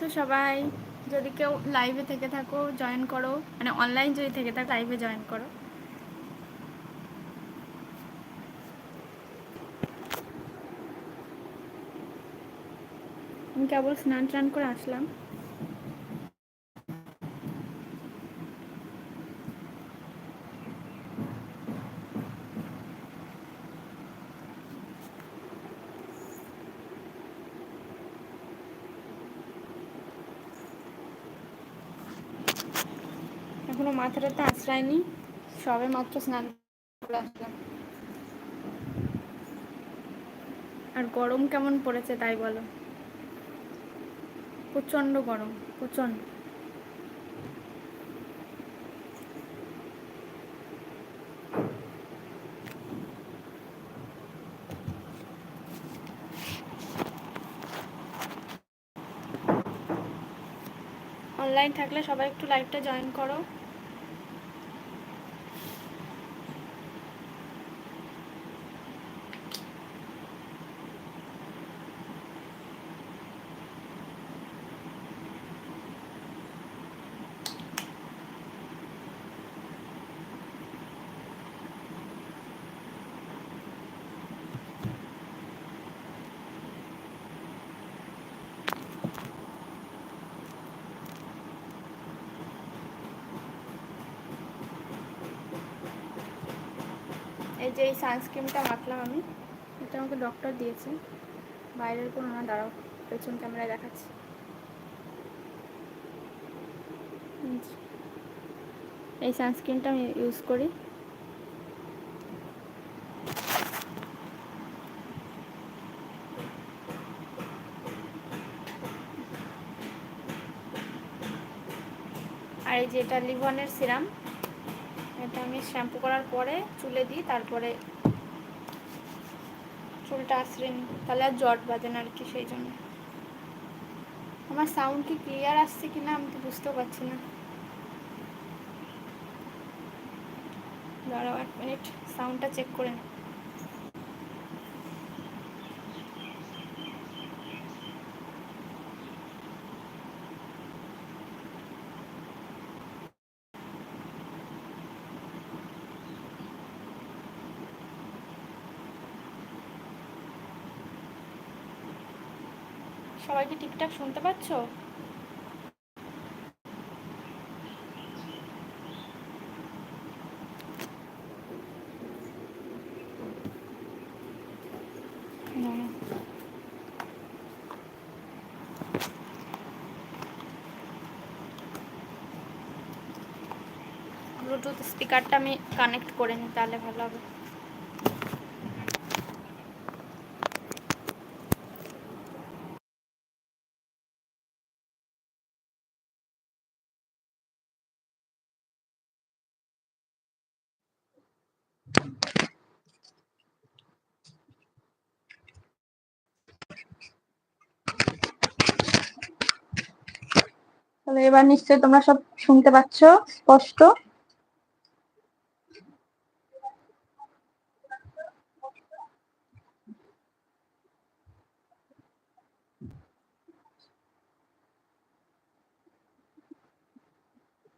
আছো সবাই? যদি কেউ লাইভে থেকে থাকো জয়েন করো। মানে অনলাইন যদি থেকে থাকো লাইভে জয়েন করো। আমি কেবল স্নান টান করে আসলাম। এখনও মাথাটাতে আশ্রয়নি সবে মাত্র স্নান আর গরম কেমন পড়েছে তাই বলো? প্রচণ্ড গরম, প্রচণ্ড। অনলাইন থাকলে সবাই একটু লাইভটা জয়েন করো। এই যে এই সানস্ক্রিনটা মাখলাম আমি, এটা আমাকে ডক্টর দিয়েছে। বাইরের কোনো না, দাঁড়াও, পেছন ক্যামেরায় দেখাচ্ছি। এই সানস্ক্রিনটা আমি ইউজ করি। আর এই যে এটা লিভনের সিরাম এটা আমি শ্যাম্পু করার পরে চুলে দিই, তারপরে চুলটা আশ্রয় নিই। তাহলে আর জট বাজে না আর কি সেই জন্য। আমার সাউন্ড কি ক্লিয়ার আসছে কি না আমি তো বুঝতেও পারছি না। দাঁড়াও এক মিনিট সাউন্ডটা চেক করে নিই সবাই কি ঠিকঠাক শুনতে পাচ্ছ? ব্লুটুথ স্পিকারটা আমি কানেক্ট করে নিই তাহলে ভালো হবে। তাহলে এবার নিশ্চয়ই তোমরা সব শুনতে পাচ্ছ, স্পষ্ট।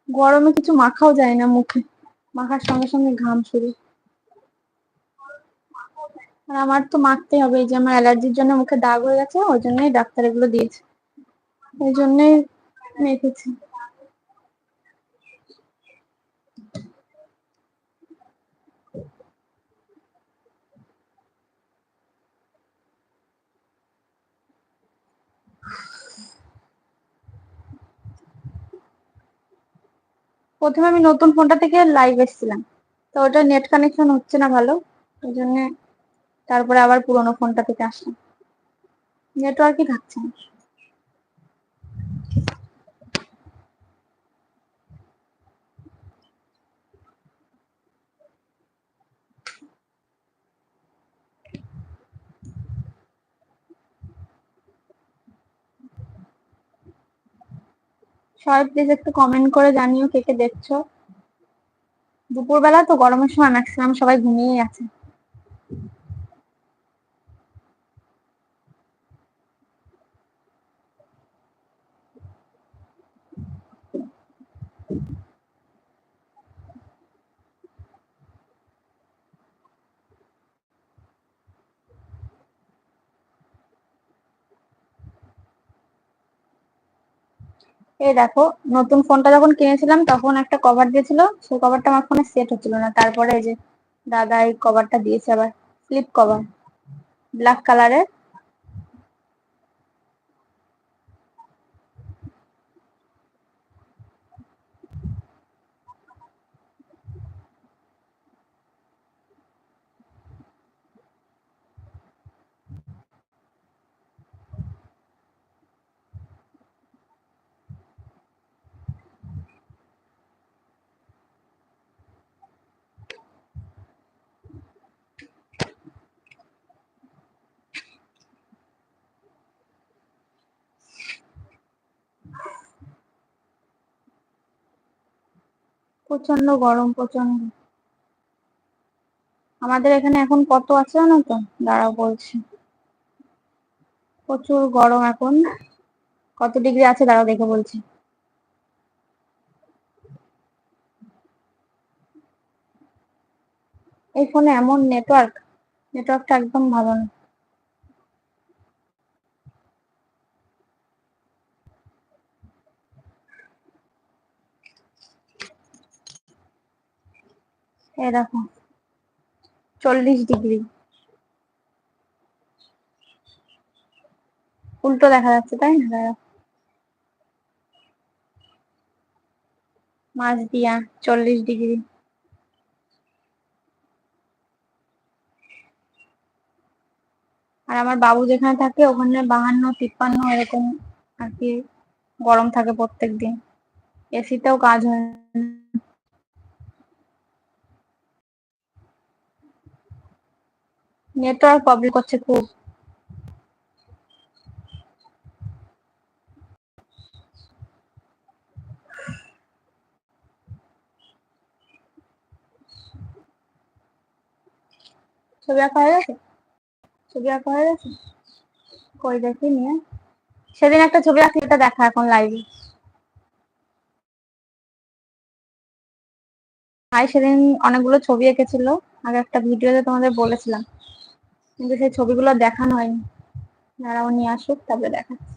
গরমে কিছু মাখাও যায় না মুখে। মাখার সঙ্গে সঙ্গে ঘাম শুরু। আর আমার তো মাখতে হবে, এই যে আমার অ্যালার্জির জন্য মুখে দাগ হয়ে গেছে, ওই জন্যই ডাক্তার এগুলো দিয়েছে। ওই জন্যই প্রথমে আমি নতুন ফোনটা থেকে লাইভ এসেছিলাম। তো ওটা নেট কানেকশন হচ্ছে না ভালো, ওই জন্য তারপরে আবার পুরোনো ফোনটা থেকে আসলাম। নেটওয়ার্কই থাকছে না। সবাই প্লিজ একটু কমেন্ট করে জানিও কে কে দেখছ। দুপুরবেলা তো গরমের সময় ম্যাক্সিমাম সবাই ঘুমিয়েই আছে। এই দেখো, নতুন ফোনটা যখন কিনেছিলাম, তখন একটা কভার দিয়েছিল। সেই কভারটা আমার ফোনে সেট হচ্ছিল না। তারপরে এই যে দাদা এই কভারটা দিয়েছে আবার ফ্লিপ কভার ব্ল্যাক কালারের প্রচণ্ড গরম প্রচণ্ড আমাদের এখানে এখন কত আছে জানো তো? দাঁড়াও বলছি। প্রচুর গরম এখন। কত ডিগ্রি আছে? দাঁড়াও দেখে বলছি। এই ফোনে এমন নেটওয়ার্ক নেটওয়ার্কটা একদম ভালো না। এই দেখো চল্লিশ ডিগ্রি। উল্টো দেখা যাচ্ছে, তাই না? মাছ দিয়া চল্লিশ ডিগ্রি। আর আমার বাবু যেখানে থাকে, ওখানে বাহান্ন, তিপ্পান্ন এরকম আর কি গরম থাকে প্রত্যেক দিন এসিতেও কাজ হয় না। নেটওয়ার্ক প্রবলেম করছে খুব। ছবি আঁকা হয়ে গেছে? ছবি আঁকা হয়ে গেছে? কই দেখি নিয়ে। সেদিন একটা ছবি আঁকি এটা দেখা এখন লাইভে ভাই সেদিন অনেকগুলো ছবি এঁকেছিল, আগে একটা ভিডিওতে তোমাদের বলেছিলাম। কিন্তু সেই ছবিগুলো দেখানো হয়নি। দাঁড়াও, নিয়ে আসুক, তারপরে দেখাচ্ছি।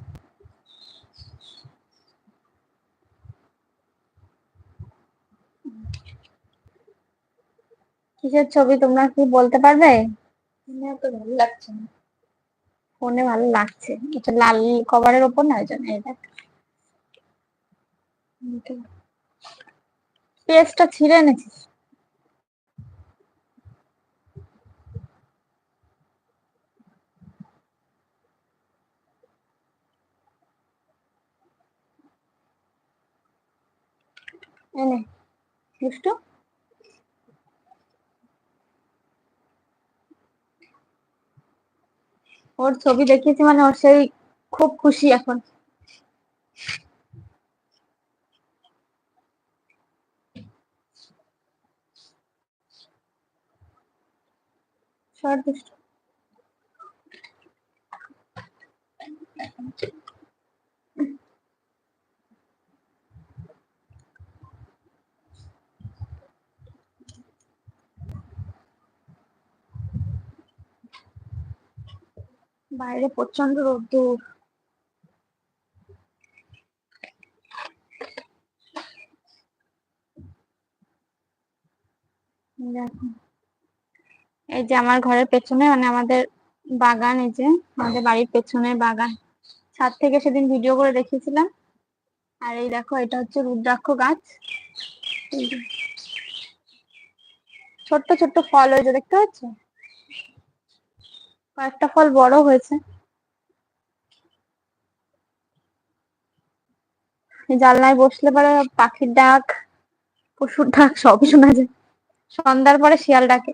কিসের ছবি তোমরা কি বলতে পারবে? তো ভালো লাগছে না। ফোনে ভালো লাগছে। এটা লাল কভারের ওপর না ওই এই দেখ পেজটা ছিঁড়ে এনেছিস? এনে দুষ্টু? ওর ছবি দেখিয়েছি মানে ওর সেই খুব খুশি এখন। সর দুষ্টু। বাইরে প্রচণ্ড রোদ্দুর। এই যে আমার ঘরের পেছনে মানে আমাদের বাগান, এই যে আমাদের বাড়ির পেছনে বাগান। ছাদ থেকে সেদিন ভিডিও করে দেখিয়েছিলাম। আর এই দেখো, এটা হচ্ছে রুদ্রাক্ষ গাছ। ছোট্ট ছোট্ট ফল হয়েছে, দেখতে পাচ্ছ? কয়েকটা ফল বড় হয়েছে। জানলায় বসলে পরে পাখির ডাক, পশুর ডাক, সবই শোনা যায়। সন্ধ্যার পরে শিয়াল ডাকে।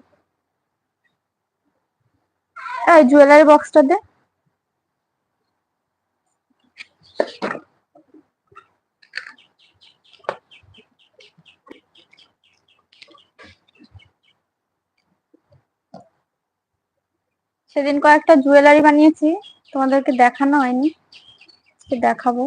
জুয়েলারি বক্সটা দে। সেদিন কয়েকটা জুয়েলারি বানিয়েছি, তোমাদেরকে দেখানো হয়নি দেখাবো।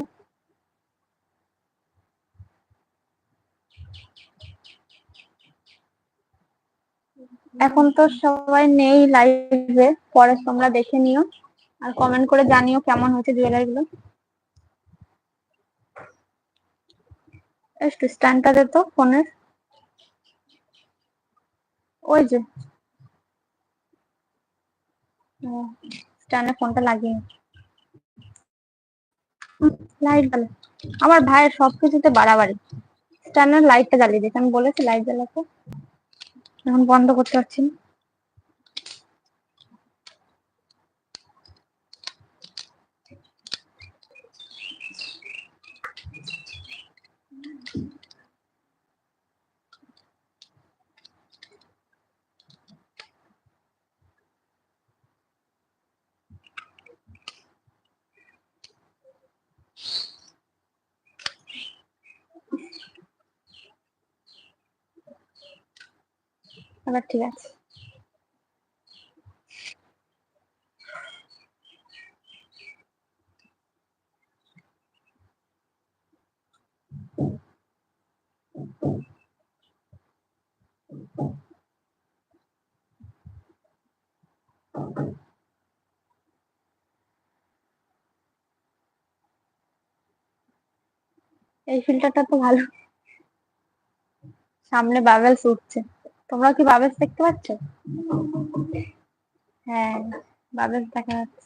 এখন তো সবাই নেই লাইভে পরে তোমরা দেখে নিও, আর কমেন্ট করে জানিও কেমন হয়েছে জুয়েলারি গুলো একটু স্ট্যান্ডটা দে তো ফোনের। ওই যে স্ট্যান্ডে ফোনটা লাগিয়ে লাইট জ্বালা। আমার ভাইয়ের সবকিছুতে বাড়াবাড়ি। স্ট্যান্ডের লাইটটা জ্বালিয়ে দিয়েছে। আমি বলেছি লাইট জ্বালাতে। এখন বন্ধ করতে পারছি না। এবার ঠিক আছে। এই ফিল্টারটা তো ভালো। সামনে বাবেলস উঠছে তোমরা কি বাবেলস দেখতে পাচ্ছ? হ্যাঁ বাবেশ দেখা যাচ্ছে।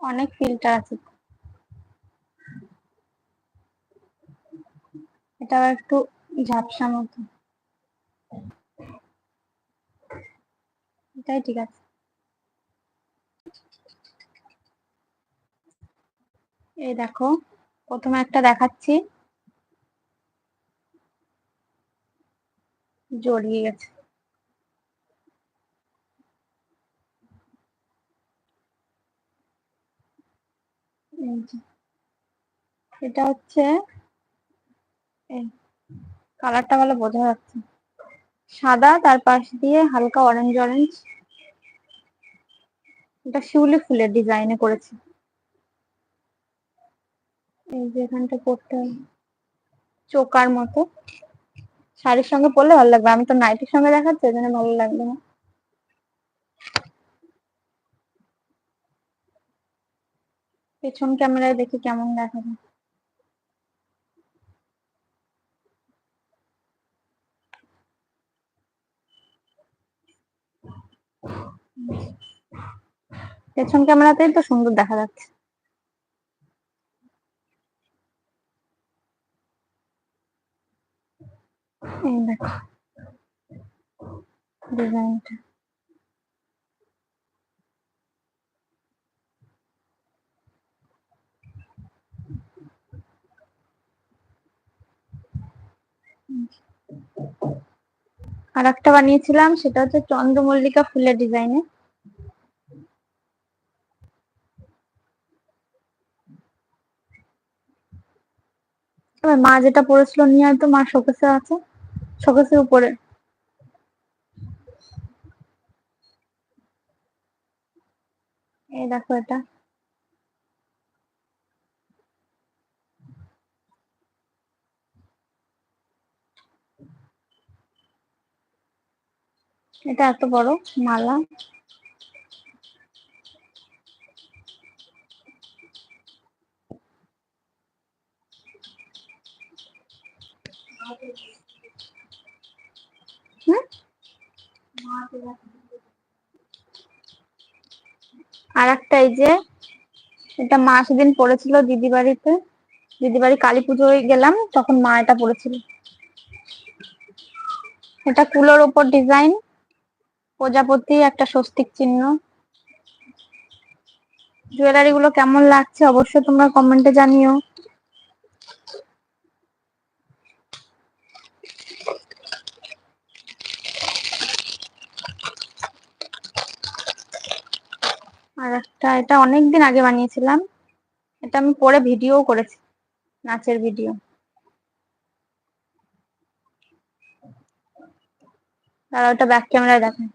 অনেক ফিল্টার আছে। এটা একটু ঝাপসা মতো। এটাই ঠিক আছে। এই দেখো, প্রথমে একটা দেখাচ্ছি। জড়িয়ে গেছে। এটা হচ্ছে কালারটা ভালো বোঝা যাচ্ছে। সাদা, তার পাশ দিয়ে হালকা অরেঞ্জ অরেঞ্জ এটা শিউলি ফুলের ডিজাইনে করেছি। এই যে এখানটা পড়তে হবে। চোকার মতো। শাড়ির সঙ্গে পরলে ভালো লাগবে। আমি তো নাইটির সঙ্গে দেখাচ্ছি, ওই জন্য ভালো লাগবে না। পেছন ক্যামেরায় দেখি কেমন দেখা যায় পেছন ক্যামেরাতেই তো সুন্দর দেখা যাচ্ছে। আর একটা বানিয়েছিলাম, সেটা হচ্ছে চন্দ্রমল্লিকা ফুলের ডিজাইনে। এবার মা যেটা পরেছিল নিয়ে তো, মা শোকেসে আছে। শোকেসের উপরে এই দেখো এটা এটা এত বড় মালা হুম? আর একটা এই যে, এটা মা সেদিন পড়েছিল দিদি বাড়িতে দিদি বাড়ি কালী পুজোয় গেলাম, তখন মা এটা পড়েছিল। এটা কুলোর উপর ডিজাইন, প্রজাপতি, একটা স্বস্তিক চিহ্ন। জুয়েলারি গুলো কেমন লাগছে অবশ্যই তোমরা কমেন্টে জানিও। আর একটা, এটা অনেকদিন আগে বানিয়েছিলাম। এটা আমি পরে ভিডিও করেছি, নাচের ভিডিও। তারা ওটা ব্যাক ক্যামেরায় দেখেন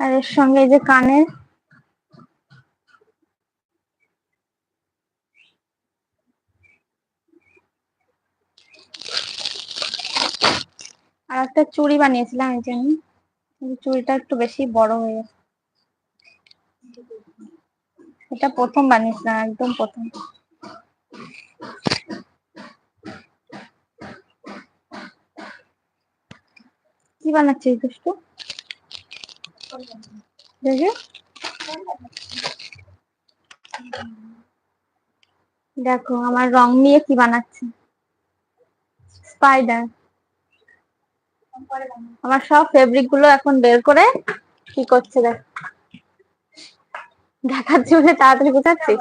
আর এর সঙ্গে এই যে কানের আর একটা চুড়ি বানিয়েছিলাম এই জন্য চুড়িটা একটু বেশি বড় হয়ে গেছে। এটা প্রথম বানিয়েছিলাম, একদম প্রথম। কি বানাচ্ছিস দুষ্টু? দেখি? দেখো, আমার রং নিয়ে কি বানাচ্ছে? স্পাইডার আমার সব ফেব্রিকগুলো এখন বের করে কি করছে দেখ। দেখাচ্ছি বলে তাড়াতাড়ি বুঝাচ্ছিস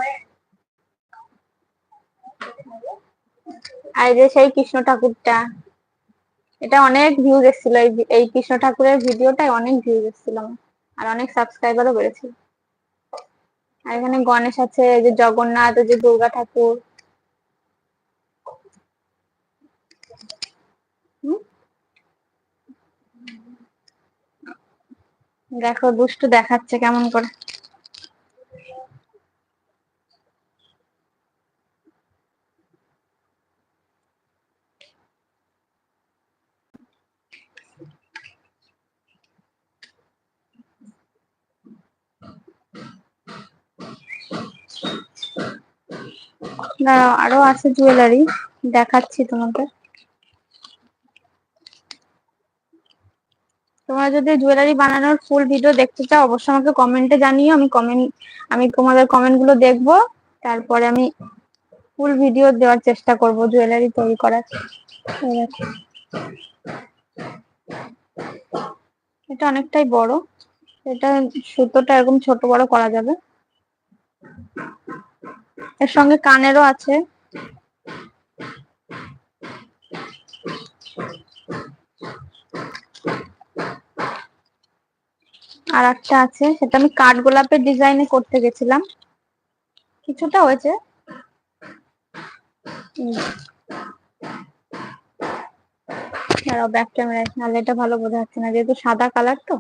আর যে সেই কৃষ্ণ ঠাকুরটা, এটা অনেক ভিউজ এসেছিল। এই এই কৃষ্ণ ঠাকুরের ভিডিওটাই অনেক ভিউজ এসেছিল আমার। আর অনেক সাবস্ক্রাইবারও বেড়েছে। আর এখানে গণেশ আছে যে জগন্নাথ যে দুর্গা ঠাকুর? দেখো, দুষ্টু দেখাচ্ছে কেমন করে। দাঁড়াও, আরও আছে জুয়েলারি দেখাচ্ছি তোমাদের তোমরা যদি জুয়েলারি বানানোর ফুল ভিডিও দেখতে চাও, অবশ্যই আমাকে কমেন্টে জানিও, আমি কমেন্ট আমি তোমাদের কমেন্টগুলো দেখব, তারপরে আমি ফুল ভিডিও দেওয়ার চেষ্টা করব জুয়েলারি তৈরি করার। এটা অনেকটাই বড়, এটা সুতোটা এরকম ছোট বড় করা যাবে এর সঙ্গে কানেরও আছে। আর একটা আছে, সেটা আমি কাঠ গোলাপের ডিজাইনে করতে গেছিলাম। কিছুটা হয়েছে। দাঁড়াও ব্যাক ক্যামেরায় নাহলে এটা ভালো বোঝা যাচ্ছে না, যেহেতু সাদা কালার তো।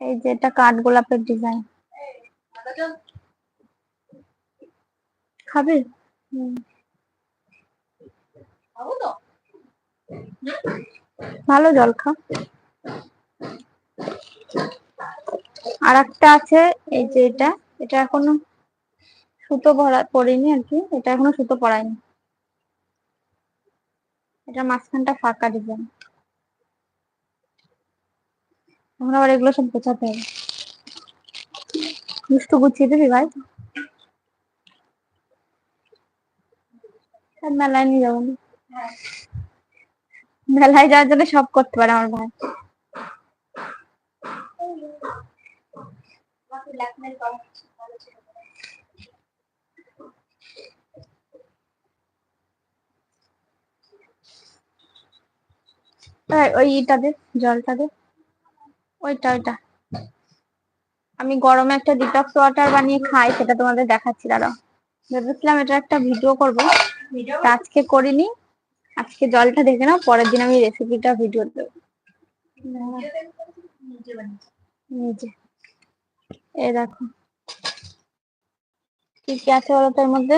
এই যে এটা কাঠ গোলাপের ডিজাইন। খাবে? ভালো জল খা আর একটা আছে, এই যে এটা। এটা এখনও সুতো পড়িনি আর কি এটা এখনও সুতো পড়ায়নি এটা মাঝখানটা ফাঁকা ডিজাইন আমরা আবার এগুলো সব গোছাতে হবে। দুষ্টু গুছিয়ে দিবি ভাই? মেলায় নিয়ে যাব। মেলায় যাওয়ার জন্য সব করতে পারে আমার ভাই। এই, ওই দে, জলটা দে। ওইটা ওইটা। আমি গরমে একটা ডিটক্স ওয়াটার বানিয়ে খাই, সেটা তোমাদের দেখাচ্ছি, দাঁড়াও। ভেবেছিলাম এটা একটা ভিডিও করব। আজকে করিনি। আজকে জলটা দেখে নাও, পরের দিন আমি রেসিপিটা ভিডিও দেবো। নিজে। এই দেখো। কি কি আছে বলো তো এর মধ্যে?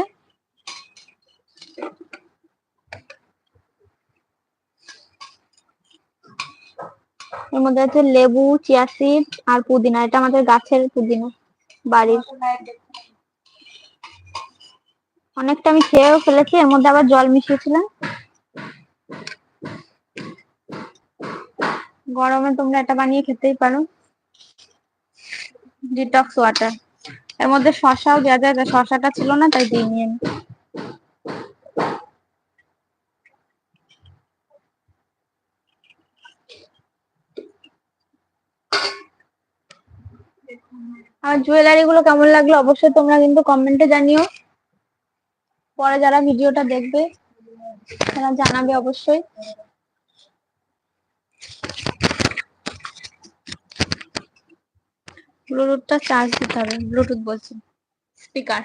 এর মধ্যে আছে লেবু, চিয়া আর পুদিনা। এটা আমাদের গাছের পুদিনা, বাড়ির। অনেকটা আমি খেয়েও ফেলেছি, এর মধ্যে আবার জল মিশিয়েছিলাম। গরমে তোমরা এটা বানিয়ে খেতেই পারো। ডিটক্স ওয়াটার এর মধ্যে শসাও দেওয়া যায়, তা শসাটা ছিল না, তাই দিইনি আমি। আর জুয়েলারি গুলো কেমন লাগল অবশ্যই তোমরা কিন্তু কমেন্টে জানিও। পরে যারা ভিডিওটা দেখবে তারা জানাবে অবশ্যই। ব্লুটুথটা চার্জ দিতে হবে ব্লুটুথ বলছি। স্পিকার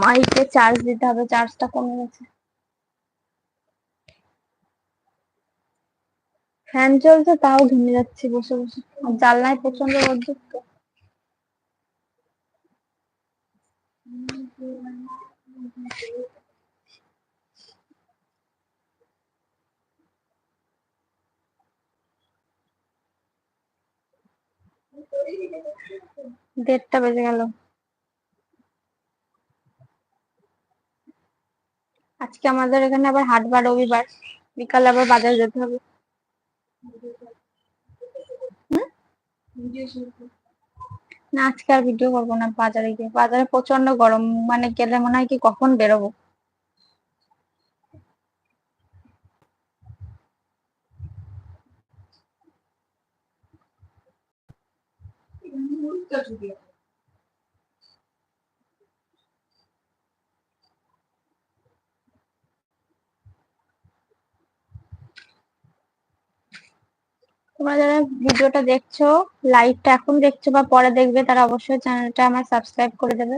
মাইকে চার্জ দিতে হবে চার্জটা কমে গেছে। ফ্যান চলছে, তাও ঘেমে যাচ্ছি বসে বসে। জানলায় প্রচণ্ড রোদ্দুর তো দেড়টা বেজে গেল। আজকে আমাদের এখানে আবার হাটবার রবিবার। বিকালে আবার বাজার যেতে হবে? না, আজকে আর ভিডিও করব না বাজারে গিয়ে। বাজারে প্রচণ্ড গরম মানে গেলে মনে হয় কি কখন বেরোবো? তোমরা যারা ভিডিওটা দেখছ লাইভটা এখন দেখছ বা পরে দেখবে, তারা অবশ্যই চ্যানেলটা আমার সাবস্ক্রাইব করে দেবে।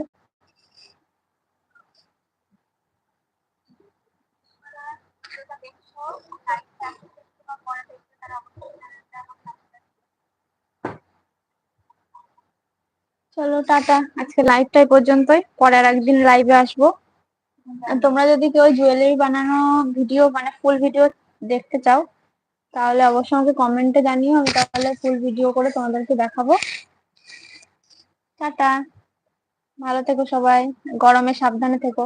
চলো, টাটা। আজকে লাইভটা এই পর্যন্তই। পরের একদিন লাইভে আসব। আর তোমরা যদি কেউ জুয়েলারি বানানো ভিডিও মানে ফুল ভিডিও দেখতে চাও তাহলে অবশ্যই আমাকে কমেন্টে জানিও, আমি তাহলে ফুল ভিডিও করে তোমাদেরকে দেখাবো। টাটা। ভালো থেকো সবাই। গরমে সাবধানে থেকো।